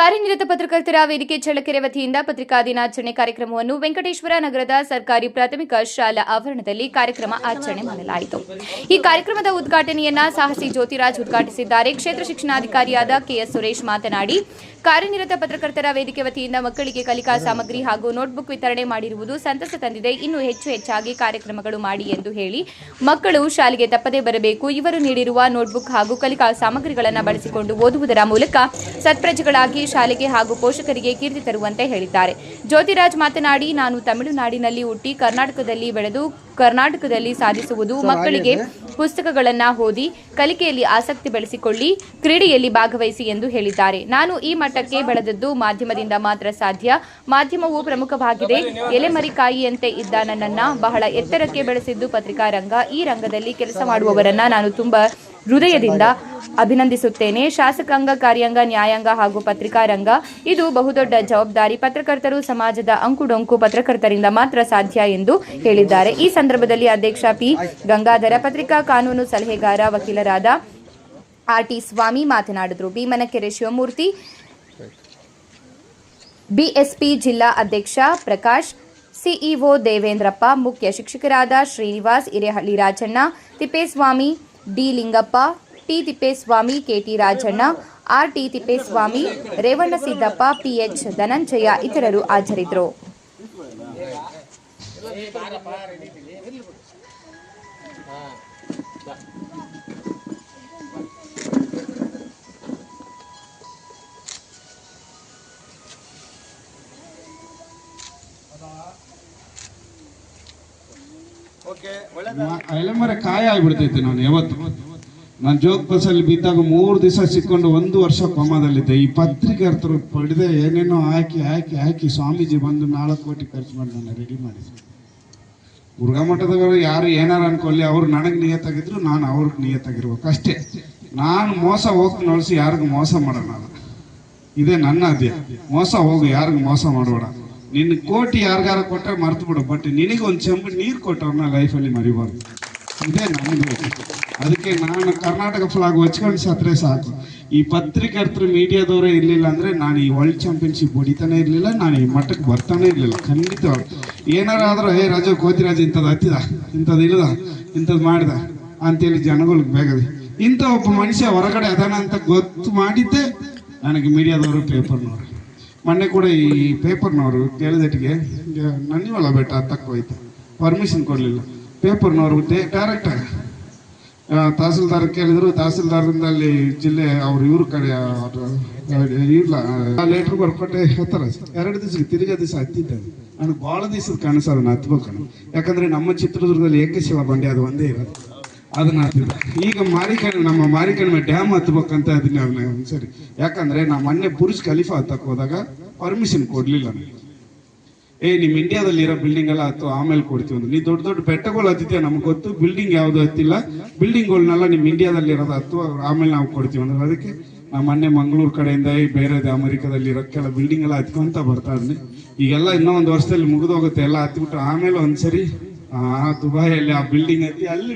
ಕಾರ್ಯನಿರತ ಪತ್ರಕರ್ತರ ವೇದಿಕೆ ಚಳ್ಳಕೆರೆ ವತಿಯಿಂದ ಪತ್ರಿಕಾ ದಿನಾಚರಣೆ ಕಾರ್ಯಕ್ರಮವನ್ನು ವೆಂಕಟೇಶ್ವರ ನಗರದ ಸರ್ಕಾರಿ ಪ್ರಾಥಮಿಕ ಶಾಲಾ ಆವರಣದಲ್ಲಿ ಕಾರ್ಯಕ್ರಮ ಆಚರಣೆ ಮಾಡಲಾಯಿತು. ಈ ಕಾರ್ಯಕ್ರಮದ ಉದ್ಘಾಟನೆಯನ್ನ ಸಾಹಸಿ ಜ್ಯೋತಿರಾಜ್ ಉದ್ಘಾಟಿಸಿದ್ದಾರೆ. ಕ್ಷೇತ್ರ ಶಿಕ್ಷಣಾಧಿಕಾರಿಯಾದ ಕೆಎಸ್ ಸುರೇಶ್ ಮಾತನಾಡಿ, ಕಾರ್ಯನಿರತ ಪತ್ರಕರ್ತರ ವೇದಿಕೆ ವತಿಯಿಂದ ಮಕ್ಕಳಿಗೆ ಕಲಿಕಾ ಸಾಮಗ್ರಿ ಹಾಗೂ ನೋಟ್ಬುಕ್ ವಿತರಣೆ ಮಾಡಿರುವುದು ಸಂತಸ ತಂದಿದೆ. ಇನ್ನು ಹೆಚ್ಚು ಹೆಚ್ಚಾಗಿ ಕಾರ್ಯಕ್ರಮಗಳು ಮಾಡಿ ಎಂದು ಹೇಳಿ, ಮಕ್ಕಳು ಶಾಲೆಗೆ ತಪ್ಪದೇ ಬರಬೇಕು. ಇವರು ನೀಡಿರುವ ನೋಟ್ಬುಕ್ ಹಾಗೂ ಕಲಿಕಾ ಸಾಮಗ್ರಿಗಳನ್ನು ಬಳಸಿಕೊಂಡು ಓದುವುದರ ಮೂಲಕ ಸತ್ಪ್ರಜೆಗಳಾಗಿ ಶಾಲೆಗೆ ಹಾಗೂ ಪೋಷಕರಿಗೆ ಕೀರ್ತಿ ತರುವಂತೆ ಹೇಳಿದ್ದಾರೆ. ಜ್ಯೋತಿರಾಜ್ ಮಾತನಾಡಿ ನಾನು ತಮಿಳುನಾಡಿನಲ್ಲಿ ಹುಟ್ಟಿ ಕರ್ನಾಟಕದಲ್ಲಿ ಬೆಳೆದು ಕರ್ನಾಟಕದಲ್ಲಿ ಸಾಧಿಸುವುದು ಮಕ್ಕಳಿಗೆ ಪುಸ್ತಕಗಳನ್ನು ಓದಿ ಕಲಿಕೆಯಲ್ಲಿ ಆಸಕ್ತಿ ಬೆಳೆಸಿಕೊಳ್ಳಿ ಕ್ರೀಡೆಯಲ್ಲಿ ಭಾಗವಹಿಸಿ ಎಂದು ಹೇಳಿದ್ದಾರೆ. ನಾನು ಈ ಮಟ್ಟಕ್ಕೆ ಬೆಳೆದದ್ದು ಮಾಧ್ಯಮದಿಂದ ಮಾತ್ರ ಸಾಧ್ಯ. ಮಾಧ್ಯಮವು ಪ್ರಮುಖವಾಗಿದೆ. ಎಲೆಮರಿಕಾಯಿಯಂತೆ ಇದ್ದ ನನ್ನನ್ನ ಬಹಳ ಎತ್ತರಕ್ಕೆ ಬೆಳೆಸಿದ್ದು ಪತ್ರಿಕಾ ರಂಗ ಈ ರಂಗದಲ್ಲಿ ಕೆಲಸ ಮಾಡುವವರನ್ನ ನಾನು ತುಂಬಾ ಹೃದಯದಿಂದ ಅಭಿನಂದಿಸುತ್ತೇನೆ. ಶಾಸಕಾಂಗ ಕಾರ್ಯಾಂಗ, ನ್ಯಾಯಾಂಗ ಹಾಗೂ ಪತ್ರಿಕಾ ರಂಗ. ಇದು ಬಹುದೊಡ್ಡ ಜವಾಬ್ದಾರಿ. ಪತ್ರಕರ್ತರು ಸಮಾಜದ ಅಂಕುಡೊಂಕು ಪತ್ರಕರ್ತರಿಂದ ಮಾತ್ರ ಸಾಧ್ಯ ಎಂದು ಹೇಳಿದ್ದಾರೆ. ಈ ಸಂದರ್ಭದಲ್ಲಿ ಅಧ್ಯಕ್ಷ ಪಿ. ಗಂಗಾಧರ ಪತ್ರಿಕಾ ಕಾನೂನು ಸಲಹೆಗಾರ ವಕೀಲರಾದ ಆರ್ ಟಿ ಸ್ವಾಮಿ ಮಾತನಾಡಿದರು. ಭೀಮನಕೆರೆ ಶಿವಮೂರ್ತಿ, ಬಿಎಸ್ಪಿ ಜಿಲ್ಲಾ ಅಧ್ಯಕ್ಷ ಪ್ರಕಾಶ್, ಸಿಇಒ ದೇವೇಂದ್ರಪ್ಪ, ಮುಖ್ಯ ಶಿಕ್ಷಕರಾದ Srinivas Hirehalli Rajanna, Thippeswamy D Lingappa, T Thippeswamy, K T Rajanna, R T Thippeswamy, Revanna Siddappa, P H Dhananjaya ಇತರರು ಹಾಜರಿದ್ದರು. ಎಲೆಮರೆ ಕಾಯ ಆಗ್ಬಿಡ್ತೈತೆ ನಾನು ಯಾವತ್ತು. ನಾನು ಜೋಗ್ ಬಸ್ಸಲ್ಲಿ ಬಿದ್ದಾಗ ಮೂರು ದಿವಸ ಸಿಕ್ಕೊಂಡು ಒಂದು ವರ್ಷ ಕೋಮಾದಲ್ಲಿದ್ದೆ ಈ ಪತ್ರಿಕರ್ತರು ಪಡೆದೆ ಏನೇನೋ ಹಾಕಿ ಹಾಕಿ ಹಾಕಿ ಸ್ವಾಮೀಜಿ ಬಂದು ನಾಲ್ಕು ಕೋಟಿ ಖರ್ಚು ಮಾಡಿ ನಾನು ರೆಡಿ ಮಾಡಿಸಿ ಮುರುಘಾ ಮಠದವರು ಯಾರು ಏನಾರು ಅನ್ಕೊಳ್ಳಿ, ಅವ್ರು ನನಗೆ ನಿಯತ್ತಾಗಿದ್ರು, ನಾನು ಅವ್ರಿಗೆ ನಿಯತ್ತಾಗಿರ್ಬೇಕು. ಅಷ್ಟೇ. ನಾನು ಮೋಸ ಹೋಗಿ ನೋಡಿಸಿ ಯಾರಿಗೂ ಮೋಸ ಮಾಡೋಣ ಇದೇ ನನ್ನ ಅಧ್ಯಯ ಮೋಸ ಹೋಗು, ಯಾರಿಗೂ ಮೋಸ ಮಾಡಬೇಡ. ನಿನ್ನ ಕೋಟಿ ಯಾರಿಗಾರ ಕೊಟ್ಟರೆ ಮರ್ತು ಬಿಡು ಬಟ್ ನಿನಗೆ ಒಂದು ಚೆಂಬು ನೀರು ಕೊಟ್ಟವ್ರನ್ನ ಲೈಫಲ್ಲಿ ಮರಿಬಾರ್ದು. ಇದೇ ನಮ್ಮದು ಅದಕ್ಕೆ ನಾನು ಕರ್ನಾಟಕ ಫ್ಲಾಗ್ ಹೊಚ್ಕೊಂಡು ಸತ್ರೆ ಸಾಕು. ಈ ಪತ್ರಿಕರ್ತರು ಮೀಡಿಯಾದವರೇ ಇರಲಿಲ್ಲ ಅಂದರೆ ನಾನು ಈ ವರ್ಲ್ಡ್ ಚಾಂಪಿಯನ್ಶಿಪ್ ಹೊಡಿತಾನೆ ಇರಲಿಲ್ಲ, ನಾನು ಈ ಮಟ್ಟಕ್ಕೆ ಬರ್ತಾನೆ ಇರಲಿಲ್ಲ ಖಂಡಿತ ಏನಾರ ಆದರೂ ಹೇ ರಾಜ ಕೋತಿರಾಜ ಇಂಥದ್ದು ಹತ್ತಿದ ಇಂಥದ್ದು ಇಲ್ಲದ ಇಂಥದ್ದು ಮಾಡಿದ ಅಂತೇಳಿ ಜನಗಳಿಗೆ ಬೇಗದೆ ಇಂಥ ಒಬ್ಬ ಮನುಷ್ಯ ಹೊರಗಡೆ ಅದಾನ ಅಂತ ಗೊತ್ತು ಮಾಡಿದ್ದೆ, ನನಗೆ ಮೀಡಿಯಾದವರು ಪೇಪರ್ನವರು ಮೊನ್ನೆ ಕೂಡ ಈ ಪೇಪರ್ನವರು ಕೇಳಿದಟ್ಟಿಗೆ ನನ್ನಿವಲ್ಲ ಬೆಟ್ಟ ತಕ್ಕೋಯ್ತು ಪರ್ಮಿಷನ್ ಕೊಡಲಿಲ್ಲ. ಪೇಪರ್ನವರು ಡೈರೆಕ್ಟ್ ತಹಸೀಲ್ದಾರ್ ಕೇಳಿದ್ರು. ತಹಸೀಲ್ದಾರ್ದಿಂದ ಅಲ್ಲಿ ಜಿಲ್ಲೆ ಅವ್ರು ಇವ್ರ ಕಡೆ ಇಲ್ಲ ಲೆಟ್ರ್ ಬರ್ಕೊಟ್ಟೆ ಹೇಳ್ತಾರ. ಎರಡು ದಿವಸ ತಿರುಗಾ ದಿವಸ ಹತ್ತಿದ್ದೆ ನನಗೆ ಭಾಳ ದಿವಸದ ಕನಸು ಅದನ್ನ ಹತ್ಬೇಕು. ಯಾಕಂದ್ರೆ ನಮ್ಮ ಚಿತ್ರದುರ್ಗದಲ್ಲಿ ಏಕಶಿಲ ಬಂಡೆ ಅದು ಒಂದೇ ಇರೋದು. ಅದನ್ನ ಹಾಕ್ತಿದ್ದೆ. ಈಗ ಮಾರಿಕಣ ನಮ್ಮ ಮಾರಿಕಣಿಮೆ ಡ್ಯಾಮ್ ಹತ್ಬೇಕಂತ ಅದನ್ನ ಅವನ ಸರಿ. ಯಾಕಂದ್ರೆ ನಾ ಮೊನ್ನೆ ಬುರ್ಜ್ ಖಲೀಫಾ ಹತ್ತಕ್ಕೆ ಹೋದಾಗ ಪರ್ಮಿಷನ್ ಕೊಡ್ಲಿಲ್ಲ ಏ, ನಿಮ್ ಇಂಡಿಯಾದಲ್ಲಿ ಇರೋ ಬಿಲ್ಡಿಂಗ್ ಎಲ್ಲ ಹತ್ತು, ಆಮೇಲೆ ಕೊಡ್ತೀವಿ ಅಂದ್ರೆ. ನೀ ದೊಡ್ಡ ದೊಡ್ಡ ಬೆಟ್ಟಗಳು ಹತ್ತಿದ್ಯಾ? ನಮ್ಗೆ ಗೊತ್ತು. ಬಿಲ್ಡಿಂಗ್ ಯಾವ್ದು ಹತ್ತಿಲ್ಲ. ಬಿಲ್ಡಿಂಗ್ಗಳನ್ನೆಲ್ಲ ನಿಮ್ ಇಂಡಿಯಾದಲ್ಲಿ ಇರೋದು ಹತ್ತು, ಆಮೇಲೆ ನಾವು ಕೊಡ್ತೀವಿ ಅಂದ್ರೆ. ಅದಕ್ಕೆ ನಾ ಮೊನ್ನೆ ಮಂಗಳೂರು ಕಡೆಯಿಂದ ಈ ಬೇರೆ ಅಮೆರಿಕದಲ್ಲಿ ಇರೋಕ್ಕೆಲ್ಲ ಬಿಲ್ಡಿಂಗ್ ಎಲ್ಲ ಹತ್ಕೊಂತ ಬರ್ತಾ ಇದ್ನಿ. ಈಗೆಲ್ಲ ಇನ್ನೂ ಒಂದು ವರ್ಷದಲ್ಲಿ ಮುಗಿದೋಗುತ್ತೆ. ಎಲ್ಲ ಹತ್ಬಿಟ್ಟು ಆಮೇಲೆ ಒಂದ್ಸರಿ, ಆ, ದುಬಾಯಲ್ಲಿ ಆ ಬಿಲ್ಡಿಂಗ್ ಹತ್ತಿ ಅಲ್ಲಿ